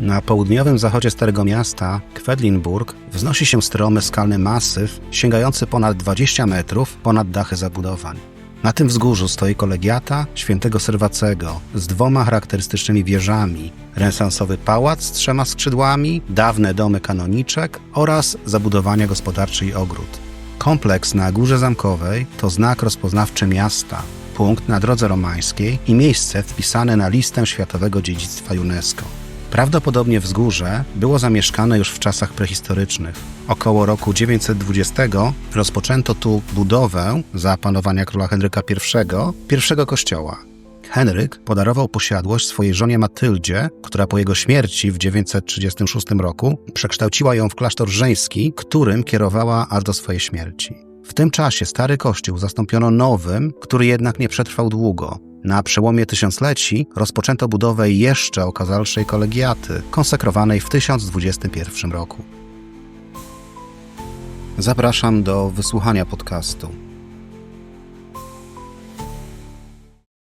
Na południowym zachodzie Starego Miasta, Kwedlinburg, wznosi się stromy skalny masyw sięgający ponad 20 metrów ponad dachy zabudowań. Na tym wzgórzu stoi kolegiata świętego Serwacego z dwoma charakterystycznymi wieżami, renesansowy pałac z trzema skrzydłami, dawne domy kanoniczek oraz zabudowania gospodarcze i ogród. Kompleks na Górze Zamkowej to znak rozpoznawczy miasta, punkt na drodze romańskiej i miejsce wpisane na listę Światowego Dziedzictwa UNESCO. Prawdopodobnie wzgórze było zamieszkane już w czasach prehistorycznych. Około roku 920 rozpoczęto tu budowę za panowania króla Henryka I pierwszego kościoła. Henryk podarował posiadłość swojej żonie Matyldzie, która po jego śmierci w 936 roku przekształciła ją w klasztor żeński, którym kierowała aż do swojej śmierci. W tym czasie stary kościół zastąpiono nowym, który jednak nie przetrwał długo. Na przełomie tysiącleci rozpoczęto budowę jeszcze okazalszej kolegiaty, konsekrowanej w 1021 roku. Zapraszam do wysłuchania podcastu.